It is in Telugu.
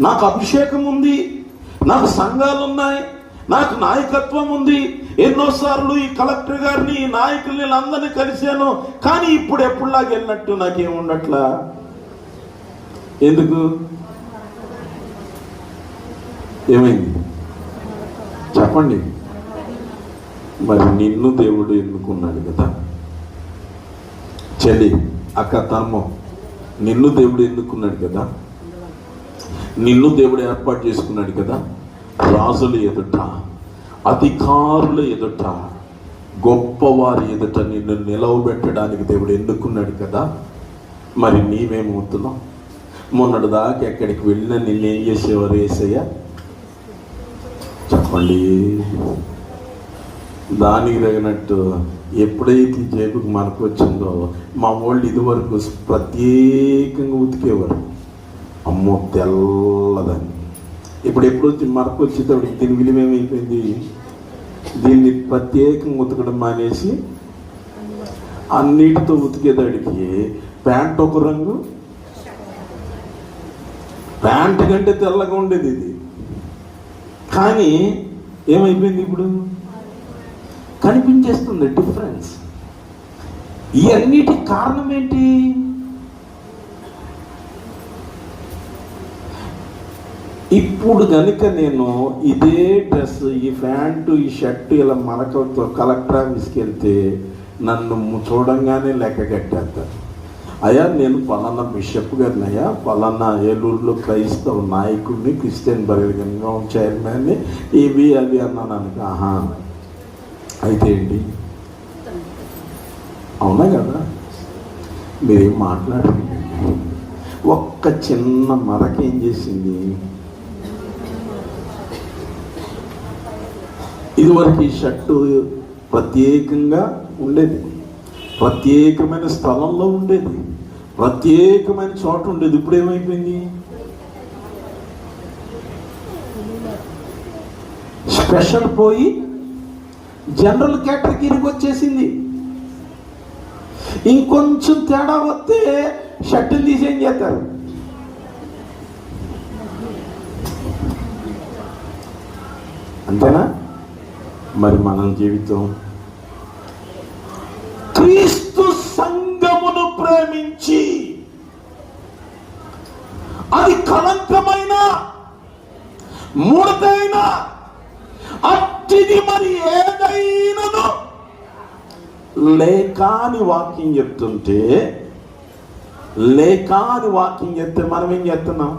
నాకు అభిషేకం ఉంది నాకు సంఘాలు ఉన్నాయి నాకు నాయకత్వం ఉంది. ఎన్నోసార్లు ఈ కలెక్టర్ గారిని ఈ నాయకుల్ని అందరినీ కలిశాను కానీ ఇప్పుడు ఎప్పుడులాగా వెళ్ళినట్టు నాకేముండట్లా ఎందుకు? ఏమైంది? చెప్పండి. మరి నిన్ను దేవుడు ఎన్నుకున్నాడు కదా. చెల్లి అక్క తమ్ము నిన్ను దేవుడు ఎన్నుకున్నాడు కదా. నిన్ను దేవుడు ఏర్పాటు చేసుకున్నాడు కదా రాజుల ఎదుట అధికారుల ఎదుట గొప్పవారి ఎదుట నిన్ను నిలవబెట్టడానికి దేవుడు ఎన్నుకున్నాడు కదా మరి నీవేమవుతున్నావు మొన్నటి దాకా ఎక్కడికి వెళ్ళినా నిన్నేం చేసేవారు ఏసయ్య? చెప్పండి. దానికి తగినట్టు ఎప్పుడైతే జేబుకి మనకు వచ్చిందో మా వాళ్ళు ఇదివరకు ప్రత్యేకంగా ఉతికేవారు. అమ్మో తెల్లదని ఇప్పుడు ఎప్పుడు వచ్చి మనకు వచ్చేటప్పుడు దీని విలువ ఏమైపోయింది? దీన్ని ప్రత్యేకంగా ఉతకడం మానేసి అన్నిటితో ఉతికేదాడికి ప్యాంట్ ఒక రంగు ప్యాంట్ కంటే తెల్లగా ఉండేది ఇది. కానీ ఏమైపోయింది ఇప్పుడు? కనిపించేస్తుంది డిఫరెన్స్. ఈ అన్నిటి కారణం ఏంటి? ఇప్పుడు కనుక నేను ఇదే డ్రెస్ ఈ ప్యాంటు ఈ షర్టు ఇలా మరకలతో కలెక్టర్ ఆఫీస్కి వెళ్తే నన్ను చూడంగానే లెక్క కట్టేస్తారు. అయ్యా నేను పలానా బిషప్ గారిని అయ్యా పలానా ఏలూరులో క్రైస్తవ నాయకుడిని క్రిస్టియన్ బలగంగా చైర్మన్ని ఇవి అవి అన్నాను అనుక ఆహా. అయితే ఏంటి? అవునా కదా? మీరేం మాట్లాడండి ఒక్క చిన్న మరక ఏం చేసింది? ఇదివరకు ఈ షర్టు ప్రత్యేకంగా ఉండేది. ప్రత్యేకమైన స్థలంలో ఉండేది. ప్రత్యేకమైన చోట ఉండేది. ఇప్పుడు ఏమైపోయింది? స్పెషల్ పోయి జనరల్ కేటగిరీకి వచ్చేసింది. ఇంకొంచెం తేడా వస్తే షర్టులు తీసేం చేస్తారు? అంతేనా? మరి మన జీవితం. క్రీస్తు సంఘమును ప్రేమించి అది కళంకమైన ముడతైన అట్టిది మరి ఏదైనను లేకాని వాక్యం చెప్తుంటే లేకాని వాక్యం చెప్తే మనం ఏం చేస్తున్నాం?